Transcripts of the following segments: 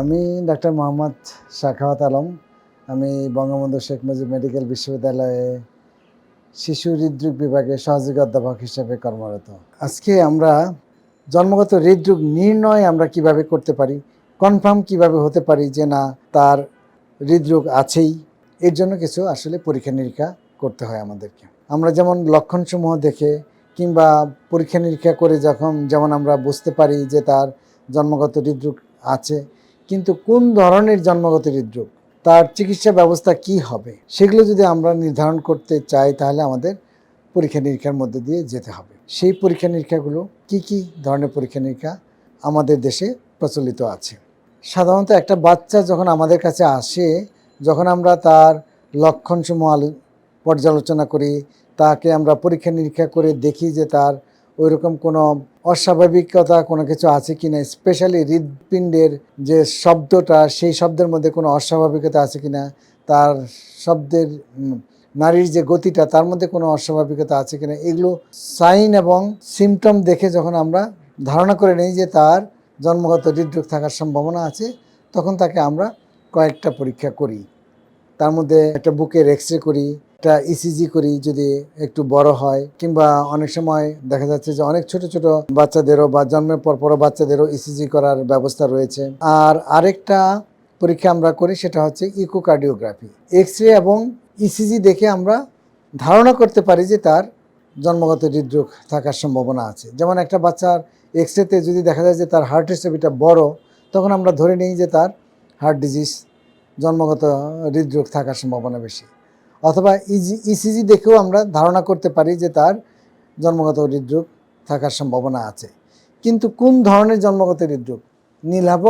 আমি ডাক্তার মোহাম্মদ শাখাওয়াত আলম। আমি বঙ্গবন্ধু শেখ মুজিব মেডিকেল বিশ্ববিদ্যালয়ে শিশু হৃদরোগ বিভাগে সহযোগী অধ্যাপক হিসেবে কর্মরত। আজকে আমরা জন্মগত হৃদরোগ নির্ণয় আমরা কীভাবে করতে পারি, কনফার্ম কীভাবে হতে পারি যে না, তার হৃদরোগ আছেই, এর জন্য কিছু আসলে পরীক্ষা নিরীক্ষা করতে হয় আমাদেরকে। আমরা যেমন লক্ষণসমূহ দেখে কিংবা পরীক্ষা নিরীক্ষা করে যখন, যেমন আমরা বুঝতে পারি যে তার জন্মগত হৃদরোগ আছে কিন্তু কোন ধরনের জন্মগত হৃদরোগ? তার চিকিৎসা ব্যবস্থা কি হবে? সেগুলো যদি আমরা নির্ধারণ করতে চাই, তাহলে আমাদের পরীক্ষা নিরীক্ষার মধ্যে দিয়ে যেতে হবে। সেই পরীক্ষা নিরীক্ষাগুলো কি কি ধরনের পরীক্ষা নিরীক্ষা আমাদের দেশে প্রচলিত আছে? সাধারণত একটা বাচ্চা যখন আমাদের কাছে আসে, যখন আমরা তার লক্ষণসমূহ আলো- পর্যালোচনা করি, তাকে আমরা পরীক্ষা নিরীক্ষা করে দেখি যে তার ওই রকম কোনো অস্বাভাবিকতা কোনো কিছু আছে কি না? স্পেশালি হৃদপিণ্ডের যে শব্দটা, সেই শব্দের মধ্যে কোনো অস্বাভাবিকতা আছে কি না? তার শব্দের নারীর যে গতিটা, তার মধ্যে কোনো অস্বাভাবিকতা আছে কিনা এগুলো সাইন এবং সিমটম দেখে যখন আমরা ধারণা করে নিই যে তার জন্মগত হৃদরোগ থাকার সম্ভাবনা আছে, তখন তাকে আমরা কয়েকটা পরীক্ষা করি। তার মধ্যে একটা বুকের এক্স রে করি, একটা ইসিজি করি যদি একটু বড় হয়, কিংবা অনেক সময় দেখা যাচ্ছে যে অনেক ছোট ছোট বাচ্চাদেরও বা জন্মের পর পর বাচ্চাদেরও ইসিজি করার ব্যবস্থা রয়েছে। আর আরেকটা পরীক্ষা আমরা করি সেটা হচ্ছে ইকোকার্ডিওগ্রাফি এক্স রে এবং ইসিজি দেখে আমরা ধারণা করতে পারি যে তার জন্মগত হৃদরোগ থাকার সম্ভাবনা আছে। যেমন একটা বাচ্চার এক্স রেতে যদি দেখা যায় যে তার হার্টের ছবিটা বড়, তখন আমরা ধরে নিই যে তার হার্ট ডিজিজ জন্মগত হৃদরোগ থাকার সম্ভাবনা বেশি। অথবা ইজি ইসিজি দেখেও আমরা ধারণা করতে পারি যে তার জন্মগত হৃদরোগ থাকার সম্ভাবনা আছে। কিন্তু কোন ধরনের জন্মগত হৃদরোগ? নীলাভ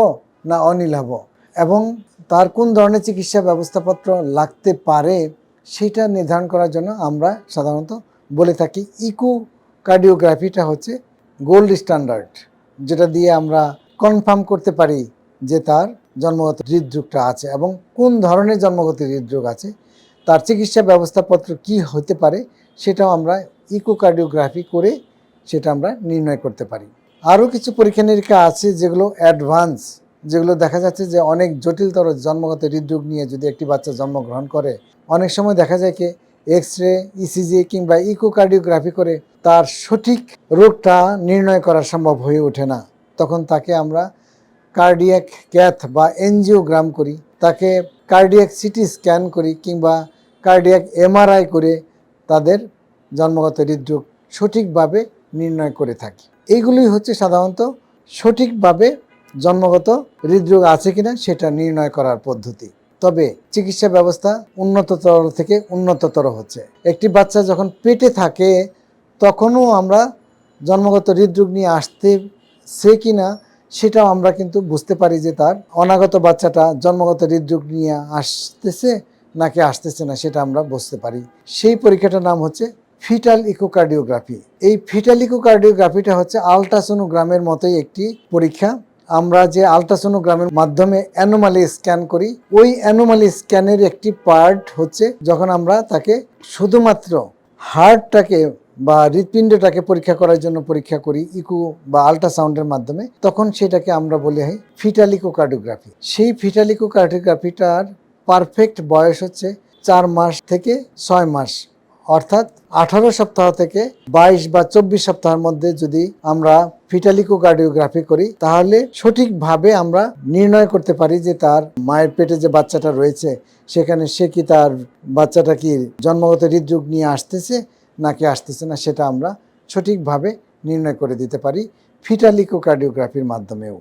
না অনীলাভ এবং তার কোন ধরনের চিকিৎসা ব্যবস্থাপত্র লাগতে পারে সেটা নির্ধারণ করার জন্য আমরা সাধারণত বলে থাকি ইকো কার্ডিওগ্রাফিটা হচ্ছে গোল্ড স্ট্যান্ডার্ড, যেটা দিয়ে আমরা কনফার্ম করতে পারি যে তার জন্মগত হৃদরোগটা আছে এবং কোন ধরনের জন্মগত হৃদরোগ আছে, তার চিকিৎসা ব্যবস্থাপত্র কি হতে পারে সেটাও আমরা ইকোকার্ডিওগ্রাফি করে সেটা আমরা নির্ণয় করতে পারি। আরও কিছু পরীক্ষা নিরীক্ষা আছে যেগুলো অ্যাডভান্স যেগুলো দেখা যাচ্ছে যে অনেক জটিলতর জন্মগত হৃদরোগ নিয়ে যদি একটি বাচ্চা জন্মগ্রহণ করে, অনেক সময় দেখা যায় কি এক্স রে ইসিজি কিংবা ইকোকার্ডিওগ্রাফি করে তার সঠিক রোগটা নির্ণয় করা সম্ভব হয়ে ওঠে না। তখন তাকে আমরা কার্ডিয়াক ক্যাথ বা এনজিওগ্রাম করি, তাকে কার্ডিয়াক সিটি স্ক্যান করি কিংবা কার্ডিয়াক এমআরআই করে তাদের জন্মগত হৃদরোগ সঠিকভাবে নির্ণয় করে থাকি। এইগুলোই হচ্ছে সাধারণত সঠিকভাবে জন্মগত হৃদরোগ আছে কিনা সেটা নির্ণয় করার পদ্ধতি। তবে চিকিৎসা ব্যবস্থা উন্নততর থেকে উন্নততর হচ্ছে। একটি বাচ্চা যখন পেটে থাকে, তখনও আমরা জন্মগত হৃদরোগ নিয়ে আসতে সে কিনা সেটাও আমরা কিন্তু বুঝতে পারি যে তার অনাগত বাচ্চাটা জন্মগত হৃদরোগ নিয়ে আসতেছে নাকি আসতেছে না সেটা আমরা বুঝতে পারি। সেই পরীক্ষাটার নাম হচ্ছে ফিটাল ইকোকার্ডিওগ্রাফি। এই ফিটাল ইকোকার্ডিওগ্রাফিটা হচ্ছে আলট্রাসোনোগ্রামের মতোই একটি পরীক্ষা। আমরা যে আলট্রাসোনোগ্রামের মাধ্যমে অ্যানোমালি স্ক্যান করি, ওই অ্যানোমালি স্ক্যানের একটি পার্ট হচ্ছে যখন আমরা তাকে শুধুমাত্র হার্টটাকে বা হৃৎপিণ্ডটাকে পরীক্ষা করার জন্য পরীক্ষা করি ইকো বা আল্ট্রাসাউন্ডের মাধ্যমে, তখন সেটাকে আমরা বলি হয় ফিটালিকোকার্ডিওগ্রাফি সেই ফিটালিকো ফিটালিকোকার্ডিওগ্রাফিটার পারফেক্ট বয়স হচ্ছে চার মাস থেকে ছয় মাস। অর্থাৎ আঠারো সপ্তাহ থেকে বাইশ বা চব্বিশ সপ্তাহের মধ্যে যদি আমরা ফিটালিকোকার্ডিওগ্রাফি করি, তাহলে সঠিকভাবে আমরা নির্ণয় করতে পারি যে তার মায়ের পেটে যে বাচ্চাটা রয়েছে, সেখানে সে কি তার বাচ্চাটা কি জন্মগত হৃদরোগ নিয়ে আসতেছে নাকি আসতেছে না সেটা আমরা সঠিকভাবে নির্ণয় করে দিতে পারি ফিটালিকোকার্ডিওগ্রাফির মাধ্যমেও।